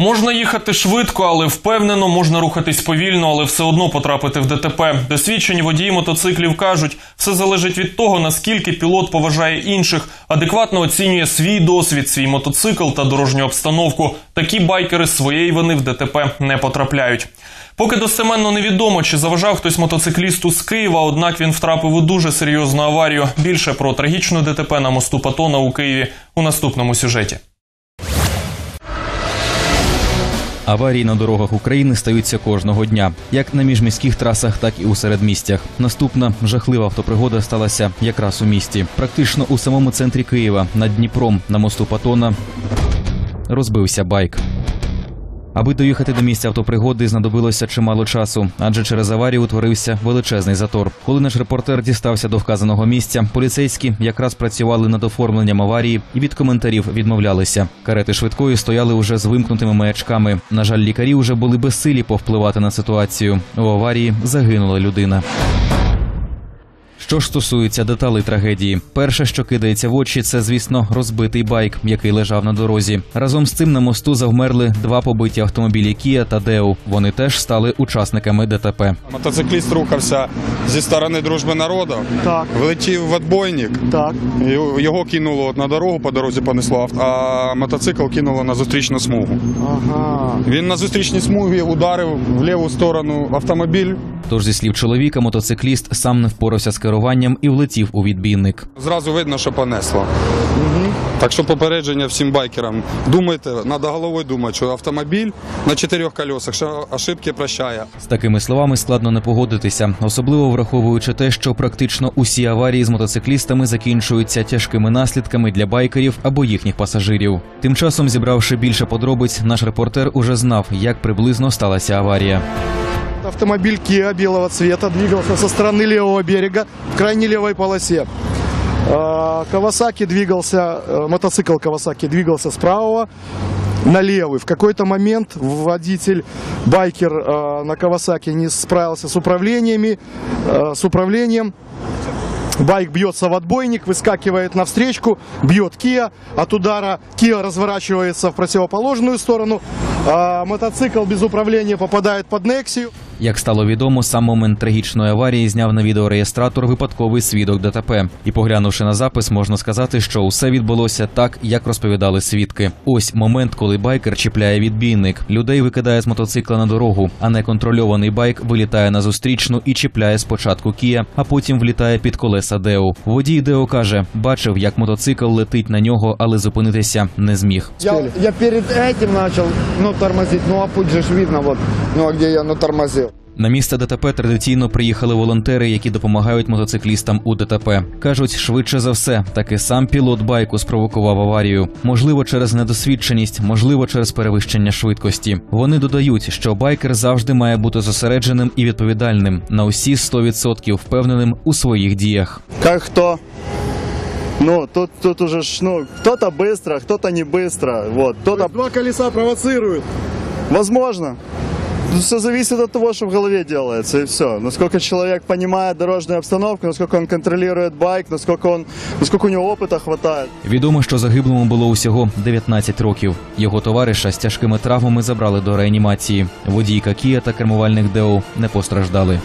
Можна їхати швидко, але впевнено, можна рухатись повільно, але все одно потрапити в ДТП. Досвідчені водії мотоциклів кажуть, все залежить від того, наскільки пілот поважає інших, адекватно оцінює свій досвід, свій мотоцикл та дорожню обстановку. Такі байкери своєї вини в ДТП не потрапляють. Поки достеменно невідомо, чи заважав хтось мотоциклісту з Києва, однак він втрапив у дуже серйозну аварію. Більше про трагічну ДТП на мосту Патона у Києві у наступному сюжеті. Аварії на дорогах України стаються кожного дня, як на міжміських трасах, так і у середмістях. Наступна жахлива автопригода сталася якраз у місті. Практично у самому центрі Києва над Дніпром на мосту Патона розбився байк. Аби доїхати до місця автопригоди, знадобилося чимало часу, адже через аварію утворився величезний затор. Коли наш репортер дістався до вказаного місця, поліцейські якраз працювали над оформленням аварії і від коментарів відмовлялися. Карети швидкої стояли уже з вимкнутими маячками. На жаль, лікарі вже були безсилі повпливати на ситуацію. У аварії загинула людина. Що ж стосується деталей трагедії, перше, що кидається в очі, це звісно розбитий байк, який лежав на дорозі. Разом з цим на мосту завмерли два побиті автомобілі Kia та Deo. Вони теж стали учасниками ДТП. Мотоцикліст рухався зі сторони дружби народу, Так, влетів в отбойник, так. його кинуло на дорогу, по дорозі понесло, авто, а мотоцикл кинуло на зустрічну смугу. Ага. Він на зустрічній смугі ударив в ліву сторону автомобіль. Тож, зі слів чоловіка, мотоцикліст сам не впорався з керуванням і влетів у відбійник. Зразу видно, що понесло. Так що попередження всім байкерам. Думайте, треба головою думати, що автомобіль на чотирьох колесах, що ошибки прощає. З такими словами складно не погодитися, особливо враховуючи те, що практично усі аварії з мотоциклістами закінчуються тяжкими наслідками для байкерів або їхніх пасажирів. Тим часом, зібравши більше подробиць, наш репортер уже знав, як приблизно сталася аварія. Автомобиль Kia белого цвета двигался со стороны левого берега в крайней левой полосе. А, Кавасаки двигался, э, мотоцикл Кавасаки двигался с правого на левый. В какой-то момент водитель, байкер э, на Кавасаки не справился с управлениями, э, с управлением. Байк бьется в отбойник, выскакивает на встречку, бьет Киа. От удара Киа разворачивается в противоположную сторону. А мотоцикл без управления попадает под Нексию. Як стало відомо, сам момент трагічної аварії зняв на відеореєстратор випадковий свідок ДТП. І поглянувши на запис, можна сказати, що усе відбулося так, як розповідали свідки. Ось момент, коли байкер чіпляє відбійник. Людей викидає з мотоцикла на дорогу, а неконтрольований байк вилітає на зустрічну і чіпляє спочатку Кія, а потім влітає під колеса Део. Водій Део каже, бачив, як мотоцикл летить на нього, але зупинитися не зміг. Я, я перед этим начал, ну, тормозить, ну, а путь же ж видно, вот, ну, а где я, ну, тормозил. На місце ДТП традиційно приїхали волонтери, які допомагають мотоциклістам у ДТП. кажуть, швидше за все, таки сам пілот байку спровокував аварію. Можливо, через недосвідченість, можливо, через перевищення швидкості. Вони додають, що байкер завжди має бути зосередженим і відповідальним на усі 100% впевненим у своїх діях. Как кто. Ну, тут, тут уже, ж, ну, кто-то быстро, кто-то не быстро, вот, кто-то, Два колеса провоцируют. возможно. Все зависит от того, что в голове делается, и все. Насколько человек понимает дорожную обстановку, насколько он контролирует байк, насколько, он, насколько у него опыта хватает. Відомо, що загиблому було усього 19 років. Його товариша з тяжкими травмами забрали до реанімації. Водійка Кія та кермувальник Део не постраждали.